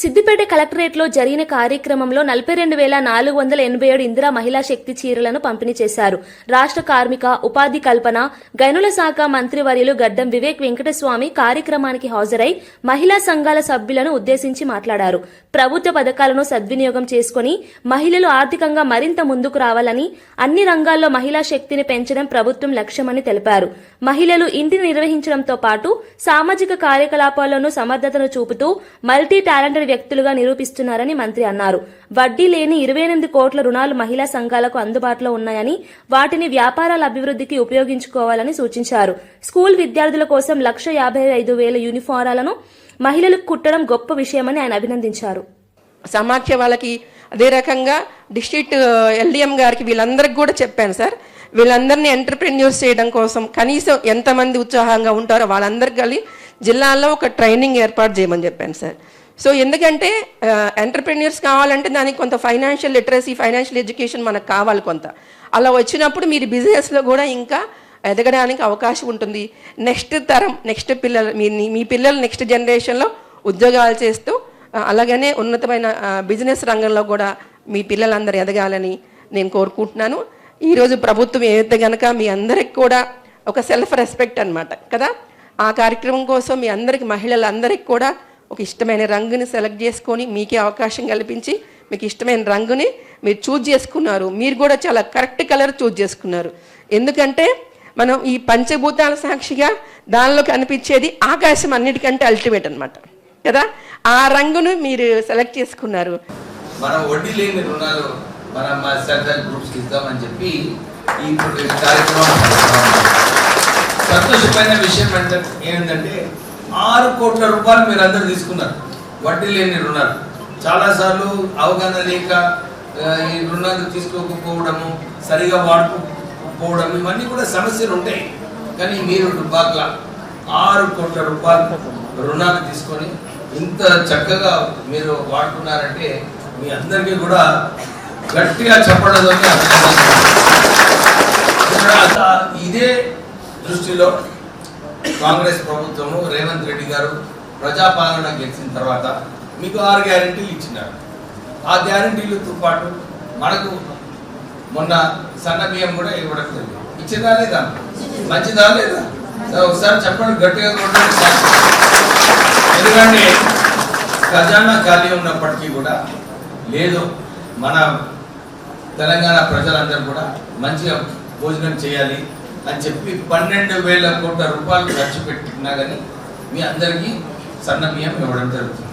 సిద్దిపేట కలెక్టరేట్లో జరిగిన కార్యక్రమంలో నలభై రెండు వేల నాలుగు వందల ఎనభై ఏడు ఇందిరా మహిళా శక్తి చీరలను పంపిణీ చేశారు. రాష్ట్ర కార్మిక ఉపాధి కల్పన గనుల శాఖ మంత్రివర్యులు గడ్డం వివేక్ వెంకటస్వామి కార్యక్రమానికి హాజరై మహిళా సంఘాల సభ్యులను ఉద్దేశించి మాట్లాడారు. ప్రభుత్వ పథకాలను సద్వినియోగం చేసుకుని మహిళలు ఆర్థికంగా మరింత ముందుకు రావాలని అన్ని రంగాల్లో మహిళా శక్తిని పెంచడం ప్రభుత్వం లక్ష్యమని తెలిపారు. మహిళలు ఇంటిని నిర్వహించడంతో పాటు సామాజిక కార్యకలాపాల్లోనూ సమర్థతను చూపుతూ మల్టీ టాలెంటెడ్ వ్యక్తులుగా నిరూపిస్తున్నారని మంత్రి అన్నారు. వడ్డీ లేని ఇరవై ఎనిమిది కోట్ల రుణాలు మహిళా సంఘాలకు అందుబాటులో ఉన్నాయని వాటిని వ్యాపారాల అభివృద్ధికి ఉపయోగించుకోవాలని సూచించారు. స్కూల్ విద్యార్థుల కోసం లక్ష యాభై ఐదు వేల యూనిఫారాలను మహిళలకు కుట్టడం గొప్ప విషయమని ఆయన అభినందించారు. సమాఖ్య వాళ్ళకి అదే రకంగా డిస్ట్రిక్ట్ ఎల్డిఎం గారికి వీళ్ళందరికి కూడా చెప్పాను సార్. వీళ్ళందరినీ ఎంటర్ప్రెన్యూర్స్ చేయడం కోసం కనీసం ఎంతమంది ఉత్సాహంగా ఉంటారో వాళ్ళందరికీ కలిగి జిల్లాల్లో ఒక ట్రైనింగ్ ఏర్పాటు చేయమని చెప్పాను సార్. సో ఎందుకంటే ఎంటర్ప్రెన్యూర్స్ కావాలంటే దానికి కొంత ఫైనాన్షియల్ లిటరసీ ఫైనాన్షియల్ ఎడ్యుకేషన్ మనకు కావాలి కొంత. అలా వచ్చినప్పుడు మీరు బిజినెస్లో కూడా ఇంకా ఎదగడానికి అవకాశం ఉంటుంది. నెక్స్ట్ తరం నెక్స్ట్ పిల్లలు మీ మీ పిల్లలు నెక్స్ట్ జనరేషన్లో ఉద్యోగాలు చేస్తూ అలాగనే ఉన్నతమైన బిజినెస్ రంగంలో కూడా మీ పిల్లలందరూ ఎదగాలని నేను కోరుకుంటున్నాను. ఈరోజు ప్రభుత్వం ఏదైతే కనుక మీ అందరికి కూడా ఒక సెల్ఫ్ రెస్పెక్ట్ అన్నమాట కదా? ఆ కార్యక్రమం కోసం మీ అందరికి మహిళలందరికీ కూడా ఒక ఇష్టమైన రంగుని సెలెక్ట్ చేసుకొని మీకే అవకాశం కల్పించి మీకు ఇష్టమైన రంగుని మీరు చూజ్ చేసుకున్నారు. మీరు కూడా చాలా కరెక్ట్ కలర్ చూజ్ చేసుకున్నారు. ఎందుకంటే మనం ఈ పంచభూతాల సాక్షిగా దానిలో కనిపించేది ఆకాశం అన్నిటికంటే అల్టిమేట్ అనమాట కదా? ఆ రంగును మీరు సెలెక్ట్ చేసుకున్నారు. మనం వడ్డీ లేని రుణాలు మనం మా గ్రూప్స్కి ఇద్దామని చెప్పి ఈ కార్యక్రమం సంతోషమైన విషయం అంటే ఏంటంటే ఆరు కోట్ల రూపాయలు మీరు అందరూ తీసుకున్నారు. వడ్డీ లేని రుణాలు. చాలాసార్లు అవగాహన లేక ఈ రుణాలు తీసుకోకపోవడము సరిగా వాడుకోకపోవడం ఇవన్నీ కూడా సమస్యలు ఉంటాయి. కానీ మీరు బాగా ఆరు కోట్ల రూపాయలు రుణాలు తీసుకొని ఇంత చక్కగా మీరు వాడుకున్నారంటే మీ అందరికీ కూడా గట్టిగా చెప్పడం ఇదే దృష్టిలో కాంగ్రెస్ ప్రభుత్వము రేవంత్ రెడ్డి గారు ప్రజాపాలన గెలిచిన తర్వాత మీకు ఆరు గ్యారెంటీలు ఇచ్చినారు. ఆ గ్యారంటీలతో పాటు మనకు మొన్న సన్న బియ్యం కూడా ఇవ్వడం జరిగింది. ఇచ్చిందా లేదా? మంచిదా లేదా? ఒకసారి చెప్పండి గట్టిగా ఎందుకంటే ఖజానా ఖాళీ ఉన్నప్పటికీ కూడా లేదు. మన తెలంగాణ ప్రజలందరూ కూడా మంచిగా భోజనం చేయాలి. అని చెప్పి పన్నెండు వేల కోట్ల రూపాయలు ఖర్చు పెట్టినా కానీ మీ అందరికీ సన్న బియ్యం ఇవ్వడం జరుగుతుంది.